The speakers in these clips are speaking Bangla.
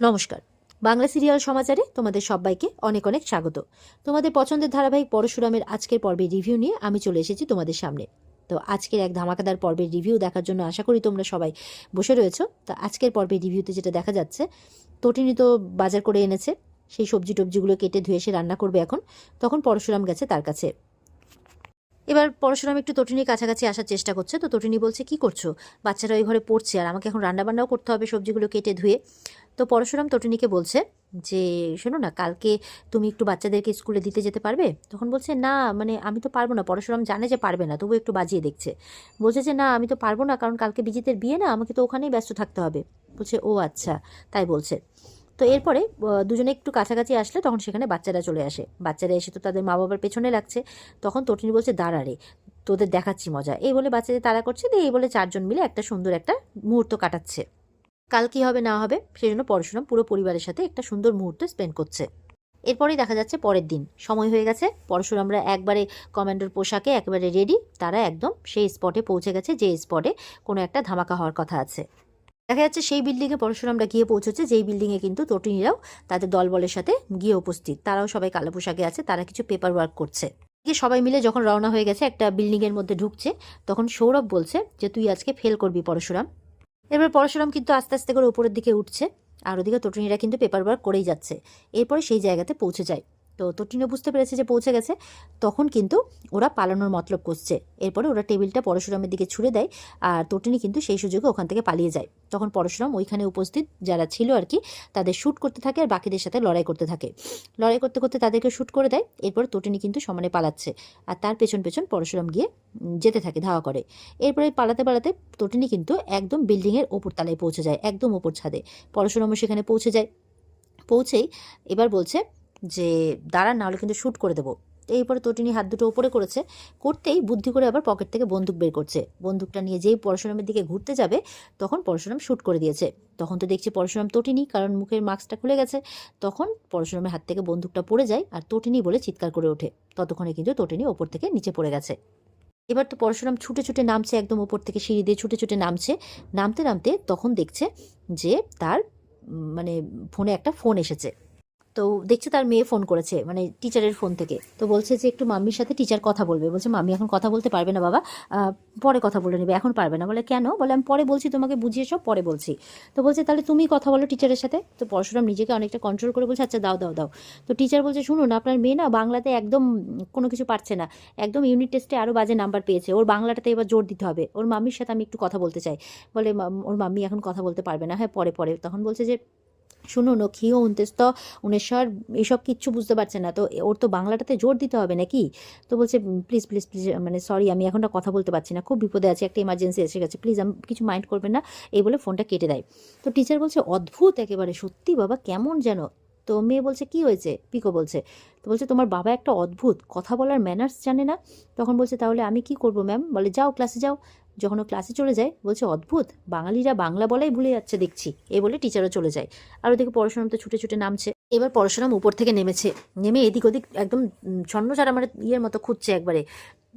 নমস্কার। বাংলা সিরিয়াল সমাচারে তোমাদের সবাইকে অনেক অনেক স্বাগত। তোমাদের পছন্দের ধারাবাহিক পরশুরামের আজকের পর্বের রিভিউ নিয়ে আমি চলে এসেছি তোমাদের সামনে। তো আজকের এক ধামাকাদার পর্বের রিভিউ দেখার জন্য আশা করি তোমরা সবাই বসে রয়েছো। তো আজকের পর্বের রিভিউতে যেটা দেখা যাচ্ছে, তটিনি তো বাজার করে এনেছে, সেই সবজি টবজিগুলো কেটে ধুয়ে সে রান্না করবে এখন, তখন পরশুরাম গেছে তার কাছে। এবার পরশুরাম একটু তটিনির কাছাকাছি আসার চেষ্টা করছে, তো তটিনি বলছে, কি করছ? বাচ্চারা ওই ঘরে পড়ছে, আর আমাকে এখন রান্নাবান্নাও করতে হবে সবজিগুলো কেটে ধুয়ে। তো পরশুরাম তটিনীকে বলছে যে, শোনো না, কালকে তুমি একটু বাচ্চাদেরকে স্কুলে দিতে যেতে পারবে? তখন বলছে, না মানে আমি তো পারব না। পরশুরাম জানে যে পারবে না তবু একটু বাজিয়ে দেখছে। বলছে যে, না, আমি তো পারব না, কারণ কালকে বিজিতের বিয়ে না, আমাকে তো ওখানেই ব্যস্ত থাকতে হবে। বলছে, ও আচ্ছা। তাই বলছে। তো এরপরে দুজনে একটু কাছাকাছি আসলে তখন সেখানে বাচ্চারা চলে আসে। বাচ্চারা এসে তো তাদের মা বাবার পেছনে লাগছে। তখন তটিনী বলছে দাঁড়ারে তোদের দেখাচ্ছি মজা। এই বলে বাচ্চাদের তাড়া করছে, দিয়ে এই বলে চারজন মিলে একটা সুন্দর একটা মুহূর্ত কাটাচ্ছে। কাল কি হবে, না হবে সেই জন্য পরশুরাম পুরো পরিবারের সাথে একটা সুন্দর মুহূর্ত স্পেন্ড করছে। এরপরেই দেখা যাচ্ছে পরের দিন। সময় হয়ে গেছে পরশুরামরা একবারে কমান্ডোর পোশাকে একেবারে রেডি তারা একদম সেই স্পটে পৌঁছে গেছে, যে স্পটে কোনো একটা ধামাকা হওয়ার কথা আছে। দেখা যাচ্ছে সেই বিল্ডিংয়ে পরশুরামরা গিয়ে পৌঁছেছে যেই বিল্ডিংয়ে কিন্তু তটিনীরাও তাদের দলবলের সাথে গিয়ে উপস্থিত। তারাও সবাই কালো পোশাকে আছে, তারা কিছু পেপার ওয়ার্ক করছে। সবাই মিলে যখন রওনা হয়ে গেছে, একটা বিল্ডিংয়ের মধ্যে ঢুকছে, তখন সৌরভ বলছে যে, তুই আজকে ফেল করবি পরশুরাম এবার পরশুরাম কিন্তু আস্তে আস্তে করে উপরের দিকে উঠছে, আর ওদিকে তটিনীরা কিন্তু পেপার ওয়ার্ক করেই যাচ্ছে। এরপরে সেই জায়গাতে পৌঁছে যায়। তো তটিনীও বুঝতে পেরেছে যে পৌঁছে গেছে। তখন কিন্তু ওরা পালানোর মতলব করছে। এরপরে ওরা টেবিলটা পরশুরামের দিকে ছুড়ে দেয় আর তটিনী কিন্তু সেই সুযোগে ওখান থেকে পালিয়ে যায়। তখন পরশুরাম ওইখানে উপস্থিত যারা ছিল আর কি, তাদের শ্যুট করতে থাকে আর বাকিদের সাথে লড়াই করতে থাকে। লড়াই করতে করতে তাদেরকে শ্যুট করে দেয়। এরপর তটিনী কিন্তু সমানে পালাচ্ছে আর তার পেছন পেছন পরশুরাম গিয়ে যেতে থাকে, ধাওয়া করে। এরপরে পালাতে পালাতে তটিনী কিন্তু একদম বিল্ডিংয়ের ওপর তলায় পৌঁছে যায়, একদম ওপর ছাদে। পরশুরামও সেখানে পৌঁছে যায়। পৌঁছেই এবার বলছে যে দাঁড়ান নাহলে কিন্তু শ্যুট করে দেবো। এইপরে তটিনী হাত দুটো ওপরে করেছে, করতেই বুদ্ধি করে আবার পকেট থেকে বন্দুক বের করছে। বন্দুকটা নিয়ে যেই পরশুরামের দিকে ঘুরতে যাবে, তখন পরশুরাম শ্যুট করে দিয়েছে। তখন তো দেখছি পরশুরাম তটিনী কারণ মুখের মাস্কটা খুলে গেছে। তখন পরশুরামের হাত থেকে বন্দুকটা পড়ে যায় আর তটিনী বলে চিৎকার করে ওঠে। ততক্ষণে কিন্তু তটিনী ওপর থেকে নিচে পড়ে গেছে। এবার তো পরশুরাম ছুটে ছুটে নামছে, একদম ওপর থেকে সিঁড়ি দিয়ে ছুটে ছুটে নামছে। নামতে নামতে তখন দেখছে যে তার মানে ফোনে একটা ফোন এসেছে। তো দেখছে তার মেয়ে ফোন করেছে মানে টিচারের ফোন থেকে। তো বলছে যে একটু মাম্মির সাথে টিচার কথা বলবে। বলছে, মাম্মি, এখন কথা বলতে পারবে না বাবা। পরে কথা বলে নেবে। এখন পারবে না। বলে, কেন? বলে, আমি পরে বলছি, তোমাকে বুঝিয়ে সব পরে বলছি। তো বলছে, তাহলে তুমি কথা বলো টিচারের সাথে? তো পরশুরাম নিজেকে অনেকটা কন্ট্রোল করে বলছে আচ্ছা দাও দাও দাও। তো টিচার বলছে শুনুন আপনার মেয়ে না বাংলাতে একদম কোনো কিছু পারছে না। একদম ইউনিট টেস্টে আরও বাজে নাম্বার পেয়েছে। ওর বাংলাটাতে এবার জোর দিতে হবে। ওর মাম্মির সাথে আমি একটু কথা বলতে চাই। বলে "মাম- ওর মাম্মি এখন কথা বলতে পারবে না। হ্যাঁ পরে পরে। তখন বলছে যে শুনুন ও খিও উনতেস্ত উনেশ্বর এসব কিচ্ছু বুঝতে পারছে না। তো ওর তো বাংলাটাতে জোর দিতে হবে নাকি? তো বলছে প্লিজ প্লিজ প্লিজ মানে সরি আমি এখন আর কথা বলতে পারছি না। খুব বিপদে আছে, একটা ইমার্জেন্সি এসে গেছে। প্লিজ আমি, কিছু মাইন্ড করবেন না। এই বলে ফোনটা কেটে দেয়। তো টিচার বলছে, অদ্ভুত একেবারে, সত্যি বাবা, কেমন যেন? তো মেয়ে বলছে, কি হয়েছে? পিকো বলছে, তো বলছে, তোমার বাবা একটা অদ্ভুত, কথা বলার ম্যানার্স জানে না? তখন বলছে, তাহলে আমি কি করব ম্যাম বলে, যাও ক্লাসে যাও। যখন ও ক্লাসে চলে যায়, বলছে, অদ্ভুত, বাঙালিরা বাংলা বলাই ভুলে যাচ্ছে, দেখছি। এ বলে টিচারও চলে যায়। আর ওদিকে পড়াশোনা তো ছুটে ছুটে নামছে। এবার পড়াশোনা উপর থেকে নেমেছে। নেমে এদিক ওদিক একদম ছন্ন ছাড়া মানে ইয়ের মতো খুঁজছে একবারে।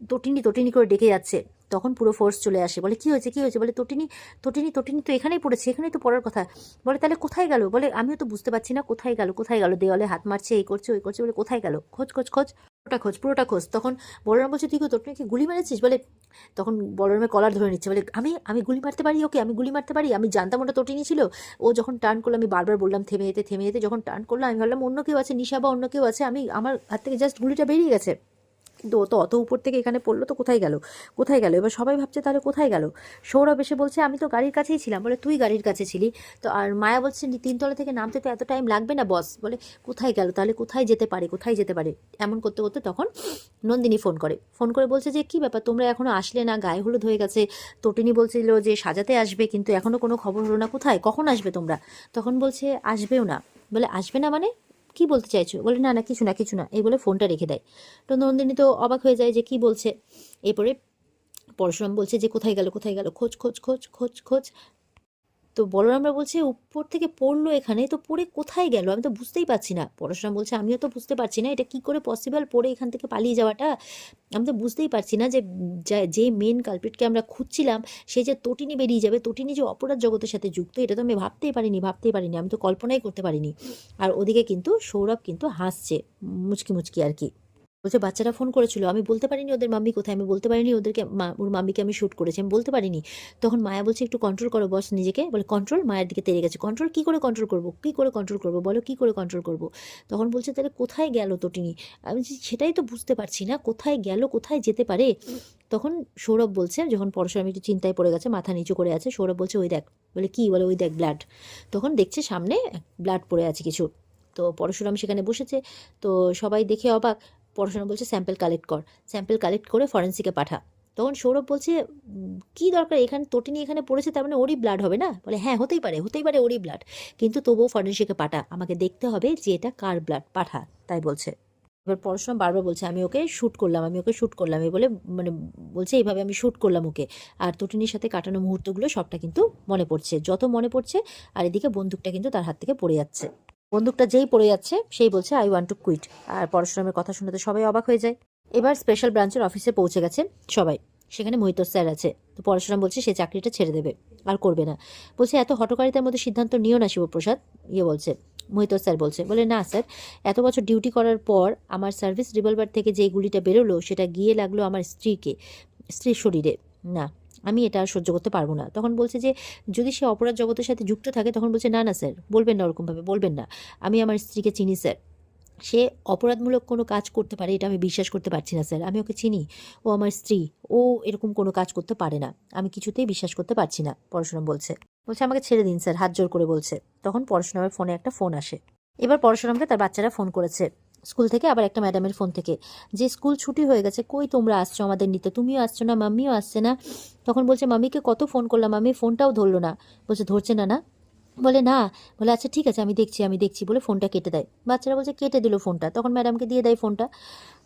তটিনি তটিনি করে ডেকে যাচ্ছে। তখন পুরো ফোর্স চলে আসে। বলে, কি হয়েছে কি হয়েছে? বলে, তটিনি তটিনি তটিনি তো এখানেই পড়েছে, এখানেই তো পড়ার কথা। বলে, তাহলে কোথায় গেল? বলে, আমিও তো বুঝতে পারছি না, কোথায় গেল? কোথায় গেল? দেওয়ালে হাত মারছে, এই করছে, ওই করছে। বলে, কোথায় গেল? খোঁজ খোঁজ খোঁজ। পুরোটা খোঁজ পুরোটা খোঁজ। তখন বলরাম বলছে, তুই তোর কি গুলি মেরেছিস? বলে, তখন বলরামের কলার ধরে নিচ্ছে, বলে, আমি আমি গুলি মারতে পারি ওকে? আমি গুলি মারতে পারি? আমি জানতাম ওটা তোটিনি ছিল? ও যখন টার্ন করল, আমি বারবার বললাম, থেমে যেতে থেমে যেতে। যখন টার্ন করল, আমি ভাবলাম, অন্য কেউ আছে, নিশা বা অন্য কেউ আছে, আমি, আমার হাত থেকে জাস্ট গুলিটা বেরিয়ে গেছে। কিন্তু ও তো অত উপর থেকে এখানে পড়ল তো কোথায় গেল? কোথায় গেল? এবার সবাই ভাবছে তাহলে কোথায় গেল? সৌরভ এসে বলছে, আমি তো গাড়ির কাছেই ছিলাম। বলে, তুই গাড়ির কাছে ছিলি? তো আর মায়া বলছে তিনতলা থেকে নামতে তো এত টাইম লাগবে না বস বলে, কোথায় গেল? তাহলে কোথায় যেতে পারে? কোথায় যেতে পারে? এমন করতে করতে তখন নন্দিনী ফোন করে। ফোন করে বলছে যে, কি ব্যাপার? তোমরা এখনও আসলে না? গায়ে হলুদ হয়ে গেছে। তটিনী বলছিল যে, সাজাতে আসবে, কিন্তু এখনও কোনো খবর হলো না। কোথায়? কখন আসবে তোমরা? তখন বলছে, আসবেও না। বলে, আসবে না মানে? কি বলতে চাইছো? বলে, না না, কিছু না কিছু না। এই বলে ফোনটা রেখে দেয়। তো নন্দিনী তো অবাক হয়ে যায় যে কি বলছে। এরপরে পরশুরাম বলছে যে, কোথায় গেল কোথায় গেল? খোঁজ খোঁজ খোঁজ খোঁজ খোঁজ। তো বলরামরা বলছে, উপর থেকে পড়ল এখানে, তো পড়ে কোথায় গেল? আমি তো বুঝতেই পারছি না। পরশুরাম বলছে, আমিও তো বুঝতে পারছি না, এটা কি করে পসিবল পড়ে এখান থেকে পালিয়ে যাওয়াটা? আমি তো বুঝতেই পারছি না যে, যা- মেন কালপিটকে আমরা খুঁজছিলাম, সে যে তটিনি বেরিয়ে যাবে, তটিনি যে অপরাধ জগতের সাথে যুক্ত, এটা তো আমি ভাবতেই পারিনি ভাবতেই পারিনি, আমি তো কল্পনাই করতে পারিনি। আর ওদিকে কিন্তু সৌরভ কিন্তু হাসছে, মুচকি মুচকি আর কি। বলছে বাচ্চারা ফোন করেছিল, আমি বলতে পারিনি ওদের মাম্মি কোথায়, আমি বলতে পারিনি ওদেরকে ওর মাম্মিকে আমি শ্যুট করেছি, আমি বলতে পারিনি। তখন মায়া বলছে, একটু কন্ট্রোল করো বস নিজেকে। বলে কন্ট্রোল মায়ের দিকে তেড়ে গেছে কন্ট্রোল কী করে কন্ট্রোল করব? কী করে কন্ট্রোল করব? বলো, কী করে কন্ট্রোল করব? তখন বলছে, তাহলে কোথায় গেল তটিনী? আমি সেটাই তো বুঝতে পারছি না, কোথায় গেল, কোথায় যেতে পারে? তখন সৌরভ বলছে, যখন পরশুরাম একটু চিন্তায় পড়ে গেছে, মাথা নিচু করে আছে, সৌরভ বলছে, ওই দেখ। বলে, কি? বলে, ওই দেখ ব্লাড তখন দেখছে সামনে ব্লাড পড়ে আছে কিছু। তো পরশুরাম সেখানে বসেছে, তো সবাই দেখে অবাক পরশুরাম বলছে স্যাম্পেল কালেক্ট কর। স্যাম্পেল কালেক্ট করে ফরেন্সিকে পাঠা। তখন সৌরভ বলছে কি দরকার? এখানে তটিনী এখানে পড়েছে, তার মানে ওরই ব্লাড হবে না? বলে হ্যাঁ হতেই পারে হতেই পারে ওরই ব্লাড কিন্তু তবুও ফরেন্সিকে পাঠা। আমাকে দেখতে হবে যে এটা কার ব্লাড পাঠা, তাই বলছে। এবার পড়াশোনা বারবার বলছে, আমি ওকে শ্যুট করলাম, আমি ওকে শ্যুট করলাম। এই বলে মানে বলছে, এইভাবে আমি শ্যুট করলাম ওকে। আর তটিনীর সাথে কাটানো মুহূর্তগুলো সবটা কিন্তু মনে পড়ছে। যত মনে পড়ছে, আর এদিকে বন্দুকটা কিন্তু তার হাত থেকে পড়ে যাচ্ছে। বন্দুকটা যেই পড়ে যাচ্ছে, সেই বলছে আই ওয়ান্ট টু কুইট আর পরশুরামের কথা শুনে তো সবাই অবাক হয়ে যায়। এবার স্পেশাল ব্রাঞ্চের অফিসে পৌঁছে গেছে সবাই। সেখানে মহিত স্যার আছে। তো পরশুরাম বলছে, সে চাকরিটা ছেড়ে দেবে, আর করবে না। বলছে, এত হটকারিতার মধ্যে সিদ্ধান্ত নিও না শিবপ্রসাদ। ইয়ে বলছে, মহিত স্যার বলছে, বলে, না স্যার, এত বছর ডিউটি করার পর আমার সার্ভিস রিভলভার থেকে যে গুলিটা বেরোলো, সেটা গিয়ে লাগল আমার স্ত্রীকে, স্ত্রীর শরীরে। না আমি এটা আর সহ্য করতে পারব না। তখন বলছে যে, যদি সে অপরাধ জগতের সাথে যুক্ত থাকে, তখন বলছে, না না স্যার বলবেন না ওরকমভাবে, বলবেন না। আমি আমার স্ত্রীকে চিনি স্যার সে অপরাধমূলক কোনো কাজ করতে পারে, এটা আমি বিশ্বাস করতে পারছি না স্যার আমি ওকে চিনি, ও আমার স্ত্রী, ও এরকম কোনো কাজ করতে পারে না। আমি কিছুতেই বিশ্বাস করতে পারছি না পড়াশোনা বলছে। বলছে, আমাকে ছেড়ে দিন স্যার হাত জোর করে বলছে। তখন পড়াশোনার ফোনে একটা ফোন আসে। এবার পড়াশোনাকে তার বাচ্চারা ফোন করেছে। স্কুল থেকে আবার একটা ম্যাডামের ফোন থেকে, যে স্কুল ছুটি হয়ে গেছে, কই তোমরা আসছো আমাদের নিতে? তুমিও আসছো না, মাম্মিও আসছে না? তখন বলছে, মাম্মিকে কত ফোন করলাম, মাম্মি ফোনটাও ধরলো না। বলছে, ধরছে না না? বলে না। বলে আচ্ছা ঠিক আছে, আমি দেখছি আমি দেখছি, বলে ফোনটা কেটে দেয়। বাচ্চারা বলছে, কেটে দিল ফোনটা। তখন ম্যাডামকে দিয়ে দেয় ফোনটা।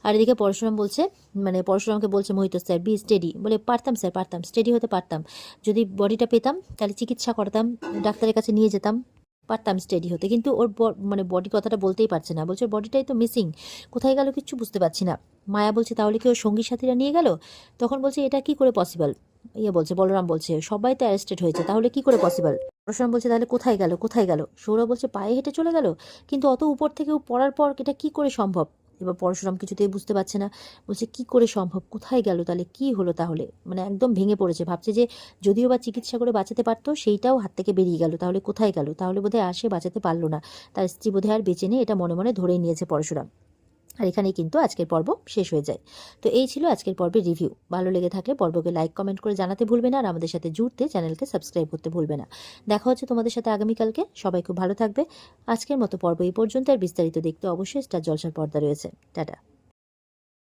আর এদিকে পরশুরাম বলছে মানে পরশুরামকে বলছে, মোহিত স্যার, বি স্টেডি। বলে, পারতাম স্যার, পারতাম, স্টেডি হতে পারতাম। যদি বডিটা পেতাম, তাহলে চিকিৎসা করতাম, ডাক্তারের কাছে নিয়ে যেতাম। পারতাম স্টেডি হতে। কিন্তু ওর মানে বডি কথাটা বলতেই পারছে না। বলছে বডিটাই তো মিসিং কোথায় গেল কিচ্ছু বুঝতে পারছি না। মায়া বলছে, তাহলে কি ওর সঙ্গী সাথীরা নিয়ে গেল? তখন বলছে, এটা কি করে পসিবল ইয়ে বলছে, বলরাম বলছে, সবাই তো অ্যারেস্টেড হয়েছে, তাহলে কি করে পসিবল পরশুরাম বলছে, তাহলে কোথায় গেল কোথায় গেল? সৌরভ বলছে, পায়ে হেঁটে চলে গেল? কিন্তু অত উপর থেকে পড়ার পর এটা কি করে সম্ভব? এবার পরশুরাম কিছুতেই বুঝতে পারছে না। বলছে, কি করে সম্ভব? কোথায় গেল তাহলে? কি হলো তাহলে? মানে একদম ভেঙে পড়েছে। ভাবছে যে যদিও বা চিকিৎসা করে বাঁচাতে পারতো, সেইটাও হাত থেকে বেরিয়ে গেল। তাহলে কোথায় গেল? তাহলে বোধহয় আসে বাঁচাতে পারল না। তার স্ত্রী বোধহয় আর বেঁচে নেই, এটা মনে মনে ধরেই নিয়েছে পরশুরাম। আর এখানেই কিন্তু আজকের পর্ব শেষ হয়ে যায়। তো এই ছিল আজকের পর্বের রিভিউ ভালো লেগে থাকলে পর্বকে লাইক কমেন্ট করে জানাতে ভুলবে না আর আমাদের সাথে জুড়তে চ্যানেলকে সাবস্ক্রাইব করতে ভুলবে না। দেখা হচ্ছে তোমাদের সাথে আগামীকালকে। সবাই খুব ভালো থাকবে। আজকের মতো পর্ব এই পর্যন্ত আর বিস্তারিত দেখতে অবশ্যই স্টার জলসার পর্দা রয়েছে। টাটা।